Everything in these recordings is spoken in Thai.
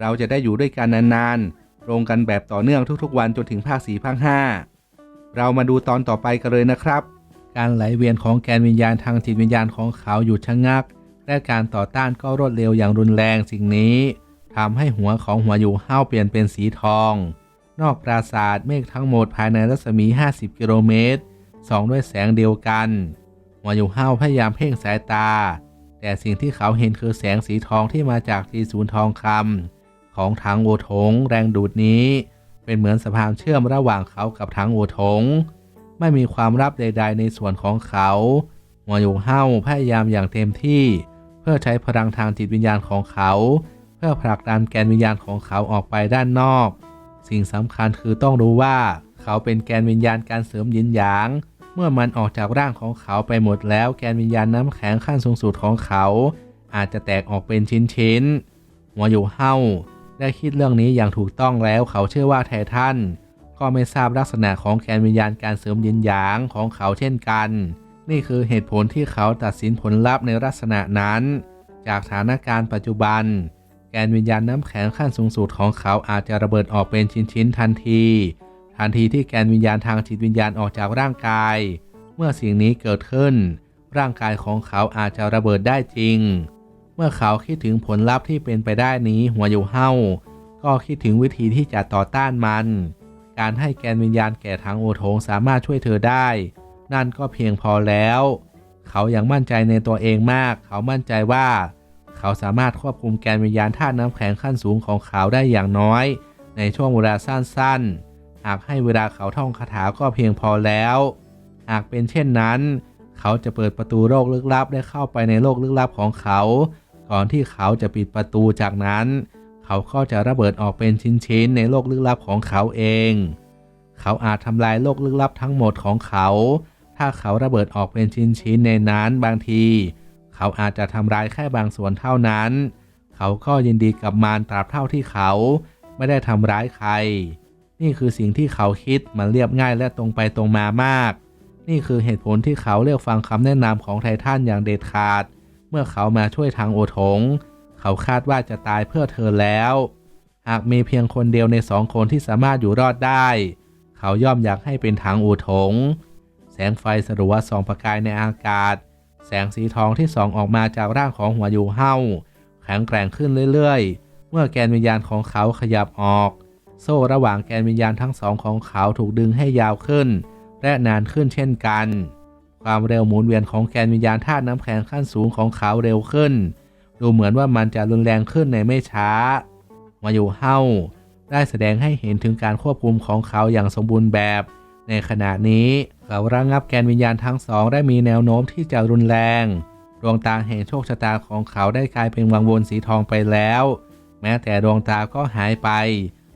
เราจะได้อยู่ด้วยกันนานๆลงกันแบบต่อเนื่องทุกๆวันจนถึงภาค4ภาค5เรามาดูตอนต่อไปกันเลยนะครับ การไหลเวียนของแกนวิญญาณทางจิตวิญญาณของเขาหยุดชะงัก และการต่อต้านก็รวดเร็วอย่างรุนแรงสิ่งนี้ทำให้หัวของหัวอยู่ห้าเปลี่ยนเป็นสีทอง นอกปราสาทเมฆทั้งหมดภายในรัศมี 50 กิโลเมตรส่องด้วยแสงเดียวกัน หัวอยู่ห้าพยายามเพ่งสายตา แต่สิ่งที่เขาเห็นคือแสงสีทองที่มาจากทีศูนย์ทองคำ ของถังโอถงแรงดูดนี้ เป็นเหมือนสะพานเชื่อมระหว่างเขากับถังโอถง ไม่มีความลับใด ๆ ในส่วนของเขาหัวอยู่เห้าพยายามอย่างเต็มที่ เพื่อใช้พลังทางจิตวิญญาณของเขา เพื่อผลักดันแกนวิญญาณของเขาออกไปด้านนอก สิ่งสำคัญคือต้องรู้ว่า เขาเป็นแกนวิญญาณการเสริมยินหยางเมื่อมันออกจากร่างของเขาไปหมดแล้วแกนวิญญาณน้ำแข็งขั้นสูงสุดของเขา อาจจะแตกออกเป็นชิ้นๆหัวอยู่เห้า ได้คิดเรื่องนี้อย่างถูกต้องแล้วเขาเชื่อว่าไททันก็ไม่ทราบลักษณะของแกนวิญญาณการเสริมยินหยางของเขาเช่นกัน นี่คือเหตุผลที่เขาตัดสินผลลัพธ์ในลักษณะนั้น จากสถานการณ์ปัจจุบัน แกนวิญญาณน้ำแข็งขั้นสูงสุดของเขาอาจจะระเบิดออกเป็นชิ้นๆทันที ทันทีที่แกนวิญญาณทางจิตวิญญาณออกจากร่างกาย เมื่อสิ่งนี้เกิดขึ้น ร่างกายของเขาอาจจะระเบิดได้จริง เมื่อเขาคิดถึงผลลัพธ์ที่เป็นไปได้นี้หัวอยู่เห้าก็คิดถึงวิธีที่จะต่อต้านมัน การให้แกนวิญญาณแก่ทางโอโถงสามารถช่วยเธอได้ นั่นก็เพียงพอแล้ว เขายังมั่นใจในตัวเองมาก เขามั่นใจว่า เขาสามารถควบคุมแกนวิญญาณธาตุน้ำแข็งขั้นสูงของเขาได้อย่างน้อย ในช่วงเวลาสั้นๆ หากให้เวลาเขาท่องคาถาก็เพียงพอแล้ว หากเป็นเช่นนั้น เขาจะเปิดประตูโลกลึกลับได้เข้าไปในโลกลึกลับของเขา ก่อนที่เขาจะปิดประตูจากนั้น เขาก็จะระเบิดออกเป็นชิ้นๆในโลกลึกลับของเขาเอง เขาอาจทำลายโลกลึกลับทั้งหมดของเขา ถ้าเขาระเบิดออกเป็นชิ้นๆในนั้นบางที เขาอาจจะทำลายแค่บางส่วนเท่านั้น เขาก็ยินดีกับมารตราบเท่าที่เขาไม่ได้ทำร้ายใคร นี่คือสิ่งที่เขาคิดมันเรียบง่ายและตรงไปตรงมามาก นี่คือเหตุผลที่เขาเลือกฟังคำแนะนำของไททันอย่างเด็ดขาด เมื่อเขามาช่วยทางโอถงเขาคาดว่าจะตายเพื่อเธอแล้ว หากมีเพียงคนเดียวในสองคนที่สามารถอยู่รอดได้ เขาย่อมอยากให้เป็นทางโอูถงแสงไฟสลัวส่องประกายในอากาศ แสงสีทองที่ส่องออกมาจากร่างของหัวยูเฮาแข็งแกร่งขึ้นเรื่อยๆ เมื่อแกนวิญญาณของเขาขยับออก โซ่ระหว่างแกนวิญญาณทั้งสองของเขาถูกดึงให้ยาวขึ้น และนานขึ้นเช่นกัน ความเร็วหมุนเวียนของแกนวิญญาณธาตุน้ำแข็งขั้นสูงของเขาเร็วขึ้น ดูเหมือนว่ามันจะรุนแรงขึ้นในไม่ช้า มาอยู่เฮาได้แสดงให้เห็นถึงการควบคุมของเขาอย่างสมบูรณ์แบบ ในขณะนี้เขาระงับแกนวิญญาณทั้งสองได้มีแนวโน้มที่จะรุนแรง ดวงตาแห่งโชคชะตาของเขาได้กลายเป็นวังวนสีทองไปแล้ว แม้แต่ดวงตาก็หายไป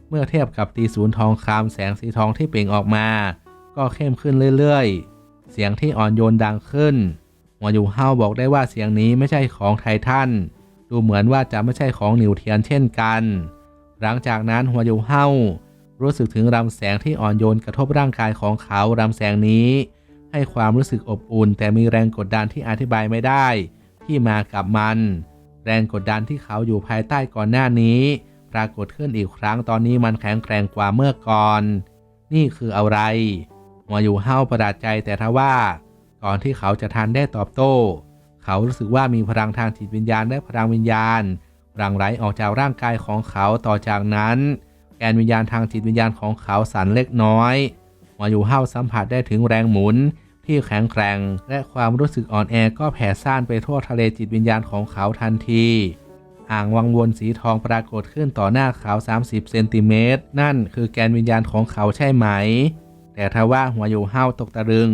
เมื่อเทียบกับตีศูนย์ทองคำแสงสีทองที่เปล่งออกมา ก็เข้มขึ้นเรื่อยๆ เสียงที่อ่อนโยนดังขึ้นหัวอยู่เฮาบอกได้ว่าเสียงนี้ไม่ใช่ของไททันดูเหมือนว่าจะไม่ใช่ของนิวเทียนเช่นกัน หลังจากนั้นหัวอยู่เฮารู้สึกถึงรำแสงที่อ่อนโยนกระทบร่างกายของเขารำแสงนี้ ให้ความรู้สึกอบอุ่น แต่มีแรงกดดันที่อธิบายไม่ได้ ที่มากับมัน แรงกดดันที่เขาอยู่ภายใต้ก่อนหน้านี้ ปรากฏขึ้นอีกครั้งตอนนี้มันแข็งแกร่งกว่าเมื่อก่อน นี่คืออะไร วอยู่เฮาประหลาดใจแต่ทว่า ก่อนที่เขาจะทันได้ตอบโต้ เขารู้สึกว่ามีพลังทางจิตวิญญาณและพลังวิญญาณหลั่งไหลออกจากร่างกายของเขาต่อจากนั้น แกนวิญญาณทางจิตวิญญาณของเขาสั่นเล็กน้อยหัวอยู่เฮาสัมผัสได้ถึงแรงหมุน ที่แข็งแกร่ง และความรู้สึกอ่อนแอก็แผ่ซ่านไปทั่วทะเลจิตวิญญาณของเขาทันที อ่างวังวนสีทองปรากฏขึ้นต่อหน้าเขา 30 เซนติเมตร นั่นคือแกนวิญญาณของเขาใช่ไหม แต่ทว่าหัวอยู่เฮาตกตะลึง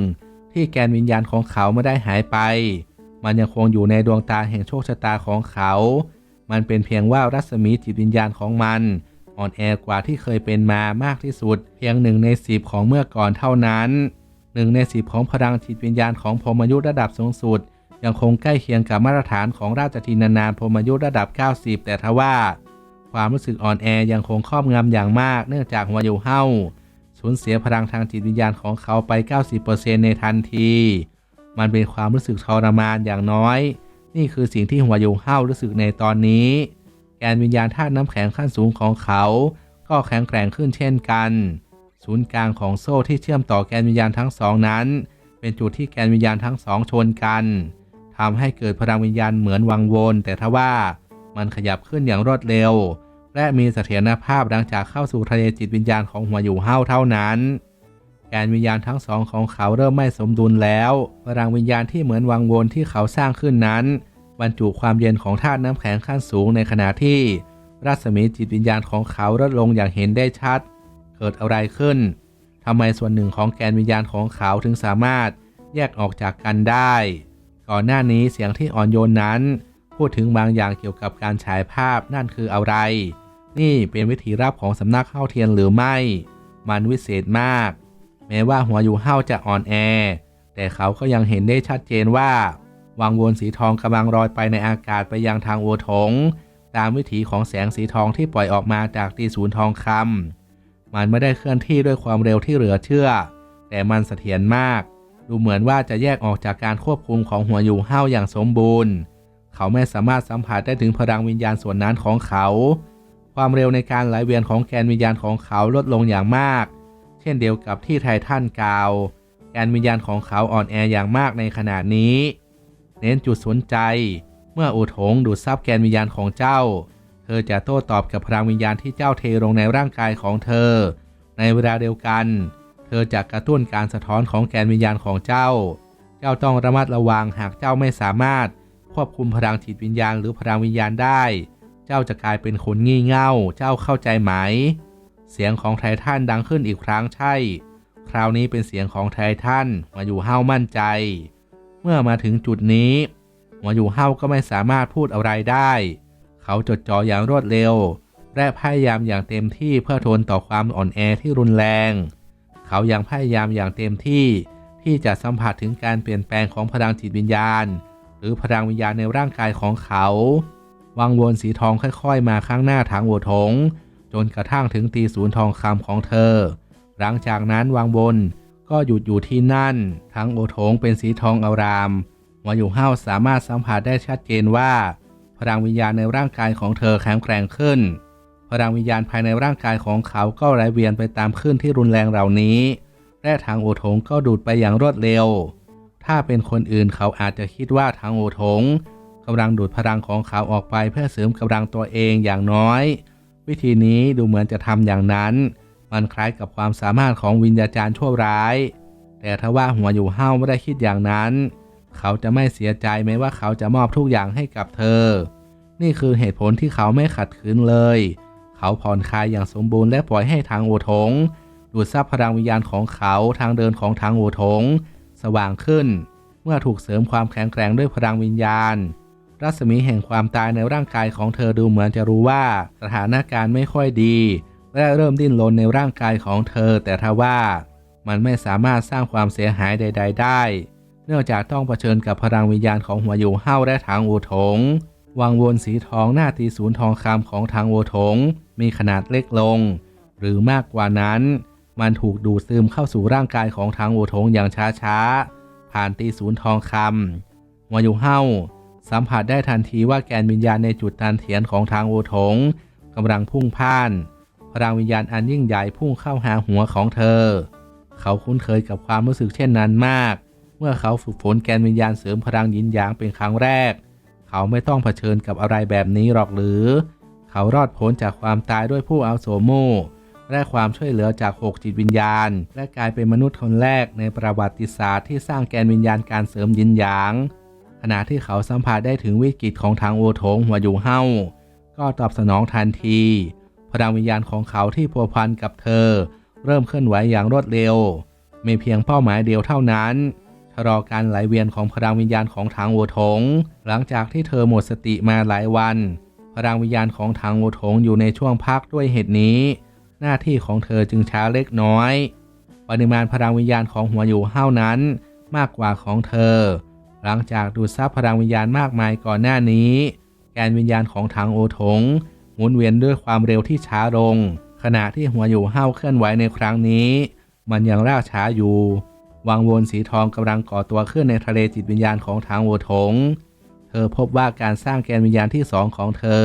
ที่แกนวิญญาณของเขาไม่ได้หายไป มันยังคงอยู่ในดวงตาแห่งโชคชะตาของเขา มันเป็นเพียงว่ารัศมีจิตวิญญาณของมัน อ่อนแอกว่าที่เคยเป็นมามากที่สุด เพียงหนึ่งในสิบของเมื่อก่อนเท่านั้นหนึ่งในสิบของพลังจิตวิญญาณของพรมยุทธระดับสูงสุด ยังคงใกล้เคียงกับมาตรฐานของราชทินานานพรมยุทธระดับ 90 แต่ทว่า ความรู้สึกอ่อนแอยังคงครอบงำอย่างมากเนื่องจากหัวอยู่เฮา สูญเสียพลังทางจิตวิญญาณของเขาไป 90%ในทันที มันเป็นความรู้สึกทรมานอย่างน้อย นี่คือสิ่งที่หัวยูเฮารู้สึกในตอนนี้ แกนวิญญาณธาตุน้ำแข็งขั้นสูงของเขา ก็แข็งแกร่งขึ้นเช่นกัน ศูนย์กลางของโซ่ที่เชื่อมต่อแกนวิญญาณทั้งสองนั้น เป็นจุดที่แกนวิญญาณทั้งสองชนกันทำให้เกิดพลังวิญญาณเหมือนวังวน แต่ทว่ามันขยับขึ้นอย่างรวดเร็ว และมีเสถียรภาพหลังจากเข้าสู่ทะเลจิตวิญญาณของหัวอยู่เฮาเท่านั้น แกนวิญญาณทั้งสองของเขาเริ่มไม่สมดุลแล้วพลังวิญญาณที่เหมือนวังวนที่เขาสร้างขึ้นนั้น บรรจุความเย็นของธาตุน้ำแข็งขั้นสูงในขณะที่ รัศมีจิตวิญญาณของเขาลดลงอย่างเห็นได้ชัด เกิดอะไรขึ้นทำไมส่วนหนึ่งของแกนวิญญาณของเขาถึงสามารถแยกออกจากกันได้ ก่อนหน้านี้เสียงที่อ่อนโยนนั้น พูดถึงบางอย่างเกี่ยวกับการฉายภาพนั่นคืออะไร นี่เป็นวิธีรับของสำนักเข้าเทียนหรือไม่ มันวิเศษมาก แม้ว่าหัวอยู่เฮาจะอ่อนแอ แต่เขาก็ยังเห็นได้ชัดเจนว่า วังวนสีทองกำลังลอยไปในอากาศไปยังทางโอถงตามวิถีของแสงสีทองที่ปล่อยออกมาจากตีศูนย์ทองคำมันไม่ได้เคลื่อนที่ด้วยความเร็วที่เหลือเชื่อ แต่มันเสถียรมาก ดูเหมือนว่าจะแยกออกจากการควบคุมของหัวอยู่เฮาอย่างสมบูรณ์ เขาไม่สามารถสัมผัสได้ถึงพลังวิญญาณส่วนนั้นของเขา ความเร็วในการไหลเวียนของแกนวิญญาณของเขาลดลงอย่างมาก เช่นเดียวกับที่ไททันกล่าว แกนวิญญาณของเขาอ่อนแออย่างมากในขณะนี้ เน้นจุดสนใจ เมื่ออุทงดูดซับแกนวิญญาณของเจ้า เธอจะโต้ตอบกับพลังวิญญาณที่เจ้าเทลงในร่างกายของเธอ ในเวลาเดียวกัน เธอจะกระตุ้นการสะท้อนของแกนวิญญาณของเจ้า เจ้าต้องระมัดระวังหากเจ้าไม่สามารถควบคุมพลังจิตวิญญาณหรือพลังวิญญาณได้ เจ้าจะกลายเป็นคนงี่เง่า เจ้าเข้าใจไหม เสียงของไททันดังขึ้นอีกครั้งใช่ คราวนี้เป็นเสียงของไททันมาอยู่เฮ้ามั่นใจ เมื่อมาถึงจุดนี้หัวอยู่เฮ้าก็ไม่สามารถพูดอะไรได้ เขาจดจ่ออย่างรวดเร็ว และพยายามอย่างเต็มที่เพื่อทนต่อความอ่อนแอที่รุนแรง เขายังพยายามอย่างเต็มที่ที่จะสัมผัสถึงการเปลี่ยนแปลงของพลังจิตวิญญาณ หรือพลังวิญญาณในร่างกายของเขา วังวนสีทองค่อยๆ มาข้างหน้าทางโอถง จนกระทั่งถึงตีศูนย์ทองคำของเธอ หลังจากนั้นวังบนก็หยุดอยู่ที่นั่น ทั้งโอโถงเป็นสีทองอารามหัวอยู่ห้าสามารถสัมผัสได้ชัดเจนว่า พลังวิญญาณในร่างกายของเธอแข็งแกร่งขึ้น พลังวิญญาณภายในร่างกายของเขาก็ไหลเวียนไปตามคลื่นที่รุนแรงเหล่านี้และทางโอโถงก็ดูดไปอย่างรวดเร็ว ถ้าเป็นคนอื่นเขาอาจจะคิดว่าทางโอโถง กำลังดูดพลังของเขาออกไปเพื่อเสริมกำลังตัวเองอย่างน้อย วิธีนี้ดูเหมือนจะทำอย่างนั้น มันคล้ายกับความสามารถของวิญญาจารย์ชั่วร้าย แต่ถ้าว่าหัวอยู่ห้าวไม่ได้คิดอย่างนั้น เขาจะไม่เสียใจแม้ว่าเขาจะมอบทุกอย่างให้กับเธอ นี่คือเหตุผลที่เขาไม่ขัดขืนเลย เขาผ่อนคลายอย่างสมบูรณ์และปล่อยให้ทางโอทงดูดซับพลังวิญญาณของเขาทางเดินของทางโอทงสว่างขึ้น เมื่อถูกเสริมความแข็งแกร่งด้วยพลังวิญญาณ รัศมีแห่งความตายในร่างกายของเธอดูเหมือนจะรู้ว่า สถานการณ์ไม่ค่อยดีและเริ่มดิ้นรนในร่างกายของเธอ แต่ทว่า มันไม่สามารถสร้างความเสียหายใด ๆ ได้ เนื่องจากต้องเผชิญกับพลังวิญญาณของหัวอยู่เฮ้าและทางโอถงวังวนสีทองหน้าตีศูนย์ทองคำของทางโอถง มีขนาดเล็กลง หรือมากกว่านั้น มันถูกดูดซึมเข้าสู่ร่างกายของทางโอถงอย่างช้าๆ ผ่านตีศูนย์ทองคำหัวอยู่เฮ้า สัมผัสได้ทันทีว่าแกนวิญญาณในจุดตันเถียนของทางโอถงกำลังพุ่งพ่านพลังวิญญาณอันยิ่งใหญ่พุ่งเข้าหาหัวของเธอ เขาคุ้นเคยกับความรู้สึกเช่นนั้นมาก เมื่อเขาฝึกฝนแกนวิญญาณเสริมพลังยินหยางเป็นครั้งแรก เขาไม่ต้องเผชิญกับอะไรแบบนี้หรอกหรือ เขารอดพ้นจากความตายด้วยผู้อาวุโสโมและความช่วยเหลือจากหกจิตวิญญาณ และกลายเป็นมนุษย์คนแรกในประวัติศาสตร์ที่สร้างแกนวิญญาณการเสริมยินหยาง ขณะที่เขาสัมผัสได้ถึงวิกฤตของทางโอโถงหัวอยู่เฮ้าก็ตอบสนองทันทีพลังวิญญาณของเขาที่พัวพันกับเธอ เริ่มเคลื่อนไหวอย่างรวดเร็วมีเพียงเป้าหมายเดียวเท่านั้นชะลอการไหลเวียนของพลังวิญญาณของทางโอถงหลังจากที่เธอหมดสติมาหลายวัน พลังวิญญาณของทางโอถงอยู่ในช่วงพักด้วยเหตุนี้ หน้าที่ของเธอจึงช้าเล็กน้อย ปริมาณพลังวิญญาณของหัวอยู่เฮ้านั้น มากกว่าของเธอ หลังจากดูดซับพลังวิญญาณมากมายก่อนหน้านี้ แกนวิญญาณของทางโอถง หมุนเวียนด้วยความเร็วที่ช้าลง ขณะที่หัวอยู่เฮ้าเคลื่อนไหวในครั้งนี้ มันยังล่าช้าอยู่ วังวนสีทองกำลังก่อตัวขึ้นในทะเลจิตวิญญาณของทางโอถง เธอพบว่าการสร้างแกนวิญญาณที่สองของเธอ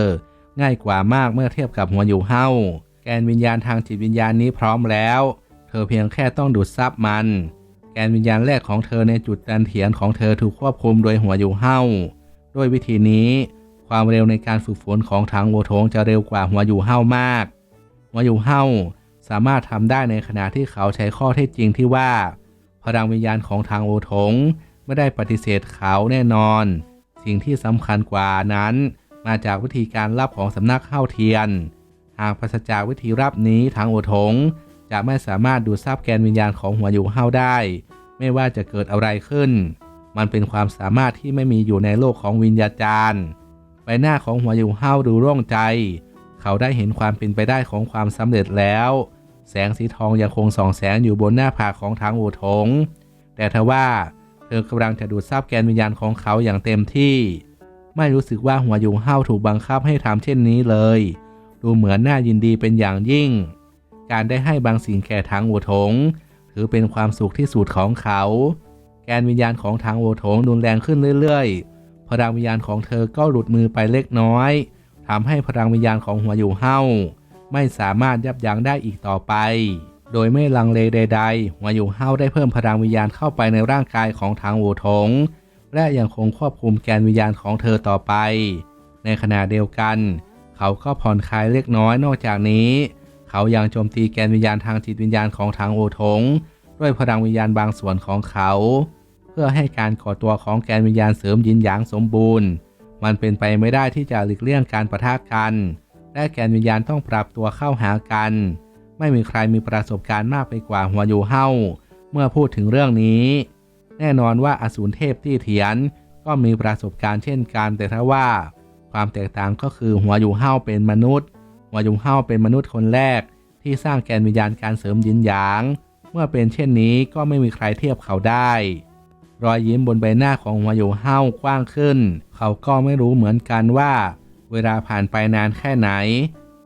ง่ายกว่ามากเมื่อเทียบกับหัวอยู่เฮ้าแกนวิญญาณทางจิตวิญญาณนี้พร้อมแล้ว เธอเพียงแค่ต้องดูดซับมัน แกนวิญญาณแรกของเธอในจุดดันเถียนของเธอถูกควบคุมโดยหัวอยู่เฮ้าด้วยวิธีนี้ ความเร็วในการฝึกฝนของทางโวโถงจะเร็วกว่าหัวอยู่เฮ้ามาก หัวอยู่เฮ้าสามารถทำได้ในขณะที่เขาใช้ข้อเท็จจริงที่ว่า พลังวิญญาณของทางโอถงไม่ได้ปฏิเสธเขาแน่นอน สิ่งที่สำคัญกว่านั้น มาจากวิธีการรับของสำนักเข้าเทียน หากปราศจากวิธีรับนี้ทางโอถง จะไม่สามารถดูดซับแกนวิญญาณของหัวอยู่เฮาได้ ไม่ว่าจะเกิดอะไรขึ้น มันเป็นความสามารถที่ไม่มีอยู่ในโลกของวิญญาจารย์ใบหน้าของหัวอยู่เฮาดูโร่งใจ เขาได้เห็นความเป็นไปได้ของความสำเร็จแล้ว แสงสีทองยังคงส่องแสงอยู่บนหน้าผากของทางโอถง แต่ทว่าเธอกำลังจะดูดซับแกนวิญญาณของเขาอย่างเต็มที่ ไม่รู้สึกว่าหัวยุงเฮาถูกบังคับให้ทำเช่นนี้เลย ดูเหมือนน่ายินดีเป็นอย่างยิ่ง การได้ให้บางสิ่งแก่ทางโอถงถือเป็นความสุขที่สุดของเขา แกนวิญญาณของทางโอถงรุนแรงขึ้นเรื่อยๆ พลังวิญญาณของเธอก็หลุดมือไปเล็กน้อยทำให้พลังวิญญาณของหัวอยู่เฮาไม่สามารถยับยั้งได้อีกต่อไป โดยไม่ลังเลใด ๆ หัวอยู่เฮาได้เพิ่มพลังวิญญาณเข้าไปในร่างกายของทางโอถงและยังคงควบคุมแกนวิญญาณของเธอต่อไป ในขณะเดียวกัน เขาก็ผ่อนคลายเล็กน้อยนอกจากนี้ เขายังโจมตีแกนวิญญาณทางจิตวิญญาณของทางโอถงด้วยพลังวิญญาณบางส่วนของเขา เพื่อให้การก่อตัวของแกนวิญญาณเสริมยินหยางสมบูรณ์ มันเป็นไปไม่ได้ที่จะหลีกเลี่ยงการประทะกัน และแกนวิญญาณต้องปรับตัวเข้าหากัน ไม่มีใครมีประสบการณ์มากไปกว่าหัวยูเฮาเมื่อพูดถึงเรื่องนี้ แน่นอนว่าอสูรเทพที่เถียนก็มีประสบการณ์เช่นกันแต่ถ้าว่า ความแตกต่างก็คือหัวยู่เฮาเป็นมนุษย์ หัวยูเฮาเป็นมนุษย์คนแรก ที่สร้างแกนวิญญาณการเสริมยินหยาง เมื่อเป็นเช่นนี้ก็ไม่มีใครเทียบเขาได้ รอยยิ้มบนใบหน้าของหัวยูเฮากว้างขึ้น เขาก็ไม่รู้เหมือนกันว่า เวลาผ่านไปนานแค่ไหน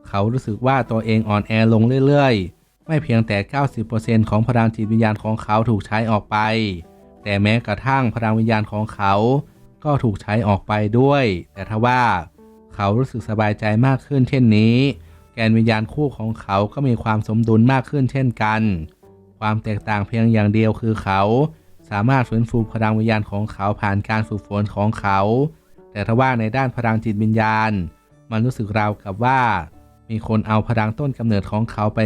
เขารู้สึกว่าตัวเองอ่อนแอลงเรื่อยๆ ไม่เพียงแต่ 90%ของพลังจิตวิญญาณของเขาถูกใช้ออกไป แต่แม้กระทั่งพลังวิญญาณของเขา ก็ถูกใช้ออกไปด้วย แต่ทว่า เขารู้สึกสบายใจมากขึ้นเช่นนี้ แกนวิญญาณคู่ของเขาก็มีความสมดุลมากขึ้นเช่นกัน ความแตกต่างเพียงอย่างเดียวคือเขา สามารถฟื้นฟูพลังวิญญาณของเขาผ่านการฝึกฝนของเขา แต่ทว่าในด้านพลังจิตวิญญาณ มันรู้สึกราวกับว่า มีคนเอาพลังต้นกำเนิดของเขาไป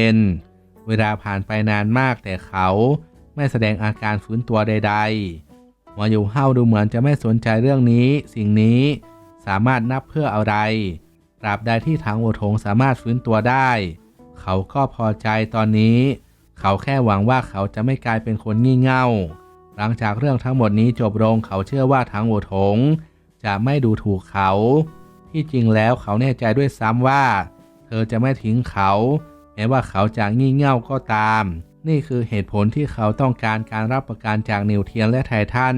90%เวลาผ่านไปนานมากแต่เขาไม่แสดงอาการฟื้นตัวใดๆหัวอยู่เฮาดูเหมือนจะไม่สนใจเรื่องนี้ สิ่งนี้ สามารถนับเพื่ออะไร ตราบใดที่ทางโอทงสามารถฟื้นตัวได้ เขาก็พอใจตอนนี้ เขาแค่หวังว่าเขาจะไม่กลายเป็นคนงี่เง่า หลังจากเรื่องทั้งหมดนี้จบลงเขาเชื่อว่าทางโอทงจะไม่ดูถูกเขา ที่จริงแล้วเขาแน่ใจด้วยซ้ำว่า เธอจะไม่ทิ้งเขา แม้ว่าเขาจะงี่เง่าก็ตาม นี่คือเหตุผลที่เขาต้องการการรับประกันจากนิวเทียนและไททัน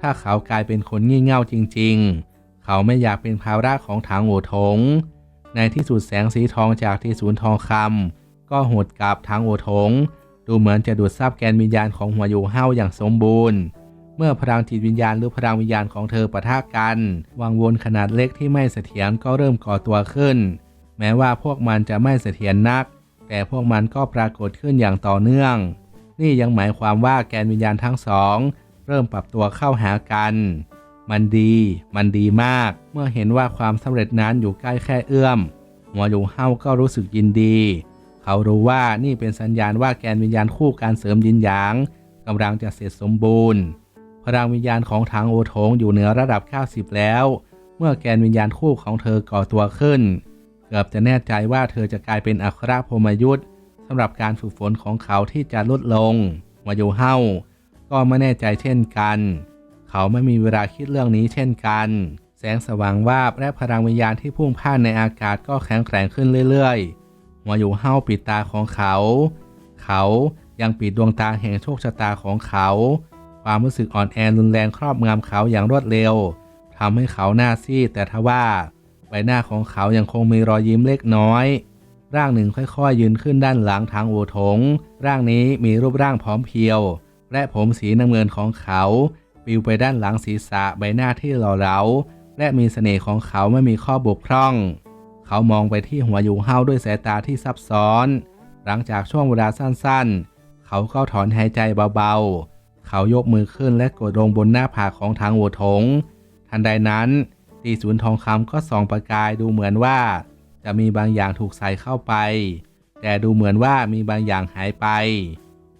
ถ้าเขากลายเป็นคนงี่เง่าจริง ๆ เขาไม่อยากเป็นภาระของทางโอทงในที่สุดแสงสีทองจากที่ศูนย์ทองคำก็หดกลับทางโอทงดูเหมือนจะดูดซับแกนวิญญาณของหัวอยู่เฮาอย่างสมบูรณ์ เมื่อพลังจิตวิญญาณหรือพลังวิญญาณของเธอปะทะกัน วังวนขนาดเล็กที่ไม่เสถียรก็เริ่มก่อตัวขึ้น แม้ว่าพวกมันจะไม่เสถียรนัก แต่พวกมันก็ปรากฏขึ้นอย่างต่อเนื่อง นี่ยังหมายความว่าแกนวิญญาณทั้งสอง เริ่มปรับตัวเข้าหากัน มันดี มันดีมาก เมื่อเห็นว่าความสำเร็จนั้นอยู่ใกล้แค่เอื้อม หัวหยูเฮาก็รู้สึกยินดี เขารู้ว่านี่เป็นสัญญาณว่าแกนวิญญาณคู่การเสริมยินหยางกำลังจะเสร็จสมบูรณ์ พลังวิญญาณของทางโอทงอยู่เหนือระดับ 90 แล้ว เมื่อแกนวิญญาณคู่ของเธอก่อตัวขึ้น เกือบจะแน่ใจว่าเธอจะกลายเป็นอัครพรมยุทธ์สำหรับการฝึกฝนของเขาที่จะลดลงวายูเฮาก็ไม่แน่ใจเช่นกัน เขาไม่มีเวลาคิดเรื่องนี้เช่นกัน แสงสว่างวาบและพลังวิญญาณที่พุ่งพ่านในอากาศก็แข็งแกร่งขึ้นเรื่อยๆหัวอยู่เห้าปิดตาของเขา เขายังปิดดวงตาแห่งโชคชะตาของเขา ความรู้สึกอ่อนแอรุนแรงครอบงำเขาอย่างรวดเร็วทำให้เขาหน้าซีดแต่ทว่าใบหน้าของเขายังคงมีรอยยิ้มเล็กน้อย ร่างหนึ่งค่อยๆ ยืนขึ้นด้านหลังทางโอถง ร่างนี้มีรูปร่างผอมเพรียว และผมสีน้ำเงินของเขา ปลิวไปด้านหลังศีรษะใบหน้าที่หล่อเหลา และมีเสน่ห์ของเขาไม่มีข้อบกพร่อง เขามองไปที่หัวยูเฮาด้วยสายตาที่ซับซ้อน หลังจากช่วงเวลาสั้นๆ เขาก็ถอนหายใจเบาๆ เขายกมือขึ้นและกดลงบนหน้าผากของทางโอถง ทันใดนั้นตีศูนย์ทองคำก็ส่องประกายดูเหมือนว่า จะมีบางอย่างถูกใส่เข้าไป แต่ดูเหมือนว่ามีบางอย่างหายไป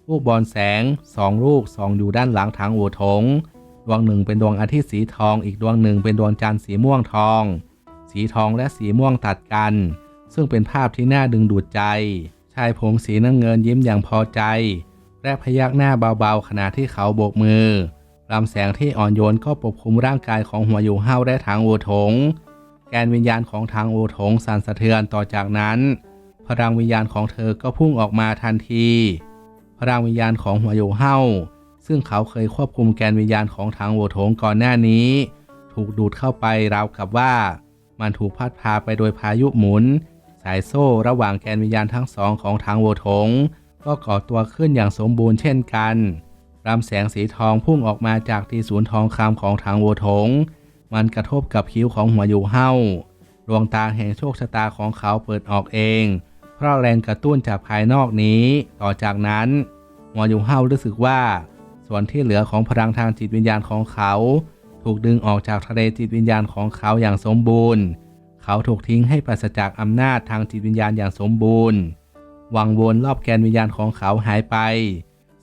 ลูกบอลแสงสองลูกส่องอยู่ด้านหลังทางโอถง ดวงหนึ่งเป็นดวงอาทิตย์สีทอง อีกดวงหนึ่งเป็นดวงจันทร์สีม่วงทอง สีทองและสีม่วงตัดกัน ซึ่งเป็นภาพที่น่าดึงดูดใจ ชายผมสีน้ำเงินยิ้มอย่างพอใจ และพยักหน้าเบาๆขณะที่เขาโบกมือลำแสงที่อ่อนโยนก็ปกคลุมร่างกายของหัวอยู่เห้าและทางโอถง แกนวิญญาณของทางโอถงสั่นสะเทือนต่อจากนั้น พลังวิญญาณของเธอก็พุ่งออกมาทันที พลังวิญญาณของหัวอยู่เห้า ซึ่งเขาเคยควบคุมแกนวิญญาณของทางโอถงก่อนหน้านี้ ถูกดูดเข้าไปราวกับว่า มันถูกพัดพาไปโดยพายุหมุน สายโซ่ระหว่างแกนวิญญาณทั้งสองของทางโวถง ก็ก่อตัวขึ้นอย่างสมบูรณ์เช่นกันลำแสงสีทองพุ่งออกมาจากที่ศูนย์ทองคำของทางโวถง มันกระทบกับคิ้วของหัวอยู่เห้าดวงตาแห่งโชคชะตาของเขาเปิดออกเอง เพราะแรงกระตุ้นจากภายนอกนี้ ต่อจากนั้นหัวอยู่เห้ารู้สึกว่า ส่วนที่เหลือของพลังทางจิตวิญญาณของเขา ถูกดึงออกจากทะเลจิตวิญญาณของเขาอย่างสมบูรณ์ เขาถูกทิ้งให้ปราศจากอำนาจทางจิตวิญญาณอย่างสมบูรณ์ วังวนรอบแกนวิญญาณของเขาหายไป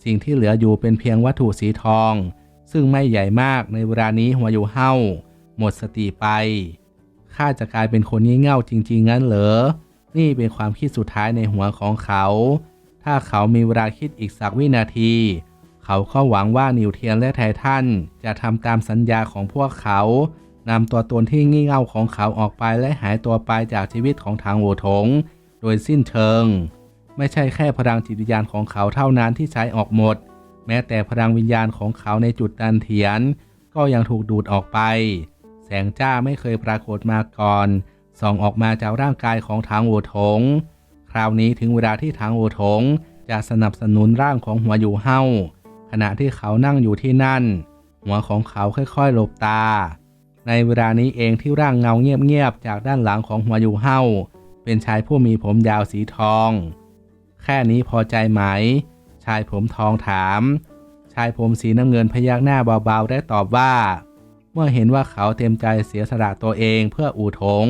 สิ่งที่เหลืออยู่เป็นเพียงวัตถุสีทอง ซึ่งไม่ใหญ่มากในเวลานี้หัวอยู่เห้าหมดสติไป ข้าจะกลายเป็นคนงี่เง่าจริง ๆ งั้นเหรอ นี่เป็นความคิดสุดท้ายในหัวของเขา ถ้าเขามีเวลาคิดอีกสักวินาที เขาก็หวังว่านิวเทียนและไททันจะทำตามสัญญาของพวกเขานำตัวตนที่งี่เง่าของเขาออกไปและหายตัวไปจากชีวิตของทางโอถง โดยสิ้นเชิง ไม่ใช่แค่พลังจิตวิญญาณของเขาเท่านั้นที่ใช้ออกหมด แม้แต่พลังวิญญาณของเขาในจุดดันเถียน ก็ยังถูกดูดออกไป แสงจ้าไม่เคยปรากฏมาก่อนส่องออกมาจากร่างกายของทางโอถง คราวนี้ถึงเวลาที่ทางโอถงจะสนับสนุนร่างของหัวอยู่เห้า ขณะที่เขานั่งอยู่ที่นั่น หัวของเขาค่อยๆหลบตา ในเวลานี้เองที่ร่างเงาเงียบๆจากด้านหลังของหัวอยู่เห้าเป็นชายผู้มีผมยาวสีทอง แค่นี้พอใจไหม ชายผมทองถาม ชายผมสีน้ำเงินพยักหน้าเบาๆได้ตอบว่า เมื่อเห็นว่าเขาเต็มใจเสียสละตัวเองเพื่ออู่ถง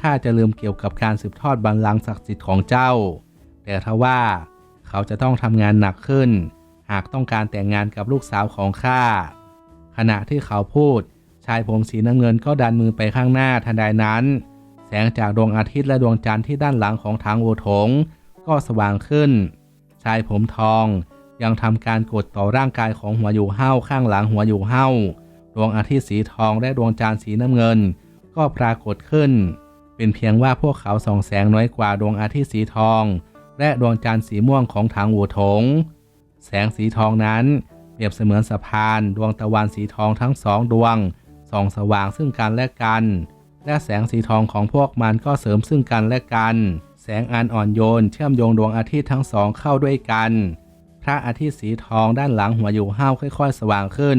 ข้าจะลืมเกี่ยวกับการสืบทอดบัลลังก์ศักดิ์สิทธิ์ของเจ้า แต่ทว่าเขาจะต้องทำงานหนักขึ้น หากต้องการแต่งงานกับลูกสาวของข้า ขณะที่เขาพูด ชายผมสีน้ำเงินก็ดันมือไปข้างหน้าทันใดนั้น แสงจากดวงอาทิตย์และดวงจันทร์ที่ด้านหลังของทางโอถง ก็สว่างขึ้น ชายผมทองยังทำการกดต่อร่างกายของหัวอยู่เห้าข้างหลังหัวอยู่เห้าดวงอาทิตย์สีทองและดวงจันทร์สีน้ำเงิน ก็ปรากฏขึ้น เป็นเพียงว่าพวกเขาส่องแสงน้อยกว่าดวงอาทิตย์สีทอง และดวงจันทร์สีม่วงของทางหูถง แสงสีทองนั้น เปรียบเสมือนสะพาน ดวงตะวันสีทองทั้งสองดวงส่องสว่างซึ่งกันและกัน และแสงสีทองของพวกมันก็เสริมซึ่งกันและกัน แสงอันอ่อนโยนเชื่อมโยงดวงอาทิตย์ทั้งสองเข้าด้วยกัน พระอาทิตย์สีทองด้านหลังหัวอยู่ห้าวค่อย ๆ สว่างขึ้น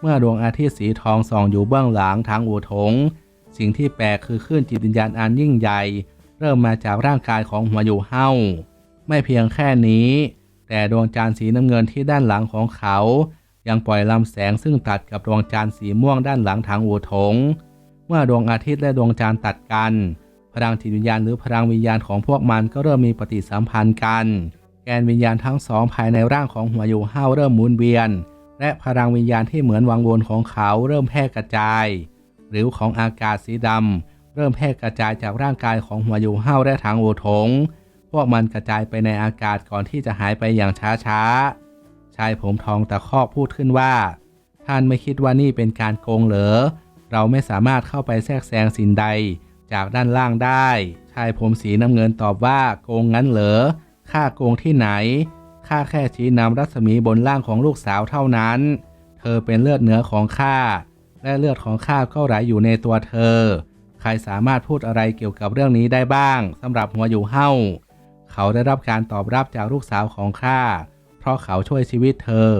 เมื่อดวงอาทิตย์สีทองส่องอยู่เบื้องหลังทางอูถง สิ่งที่แปลกคือคลื่นจิตวิญญาณอันยิ่งใหญ่ เริ่มมาจากร่างกายของหัวอยู่เห้าไม่เพียงแค่นี้ แต่ดวงจันทร์สีน้ำเงินที่ด้านหลังของเขา ยังปล่อยลำแสงซึ่งตัดกับดวงจันทร์สีม่วงด้านหลังทางอูถง เมื่อดวงอาทิตย์และดวงจันทร์ตัดกัน พลังจิตวิญญาณหรือพลังวิญญาณของพวกมันก็เริ่มมีปฏิสัมพันธ์กัน แกนวิญญาณทั้งสองภายในร่างของหัวยูเห้าเริ่มหมุนเวียน และพลังวิญญาณที่เหมือนวังวนของเขาเริ่มแพร่กระจาย หรือของอากาศสีดำเริ่มแพร่กระจายจากร่างกายของหัวยูเห้าและทางโอถง พวกมันกระจายไปในอากาศก่อนที่จะหายไปอย่างช้าๆ ชายผมทองตะคอกพูดขึ้นว่า ท่านไม่คิดว่านี่เป็นการโกงเหรอ เราไม่สามารถเข้าไปแทรกแซงสิ่งใดจากด้านล่างได้ ชายผมสีน้ำเงินตอบว่าโกงงั้นเหรอ ข้าโกงที่ไหน ข้าแค่ชี้นำรัศมีบนล่างของลูกสาวเท่านั้น เธอเป็นเลือดเนื้อของข้า และเลือดของข้าก็ไหลอยู่ในตัวเธอ ใครสามารถพูดอะไรเกี่ยวกับเรื่องนี้ได้บ้างสำหรับหัวอยู่เฮ้า เขาได้รับการตอบรับจากลูกสาวของข้า เพราะเขาช่วยชีวิตเธอ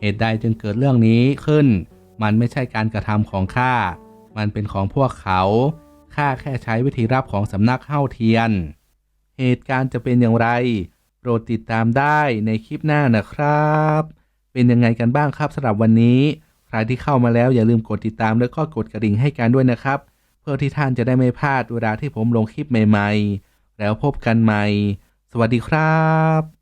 เหตุใดจึงเกิดเรื่องนี้ขึ้น มันไม่ใช่การกระทำของข้า มันเป็นของพวกเขา ข้าแค่ใช้วิธีรับของสำนักเฮ้าเทียน เหตุการณ์จะเป็นอย่างไร โปรดติดตามได้ในคลิปหน้านะครับ เป็นยังไงกันบ้างครับสำหรับวันนี้ ใครที่เข้ามาแล้วอย่าลืมกดติดตามแล้วก็กดกระดิ่งให้กันด้วยนะครับ เพื่อที่ท่านจะได้ไม่พลาดเวลาที่ผมลงคลิปใหม่ ๆ แล้วพบกันใหม่ สวัสดีครับ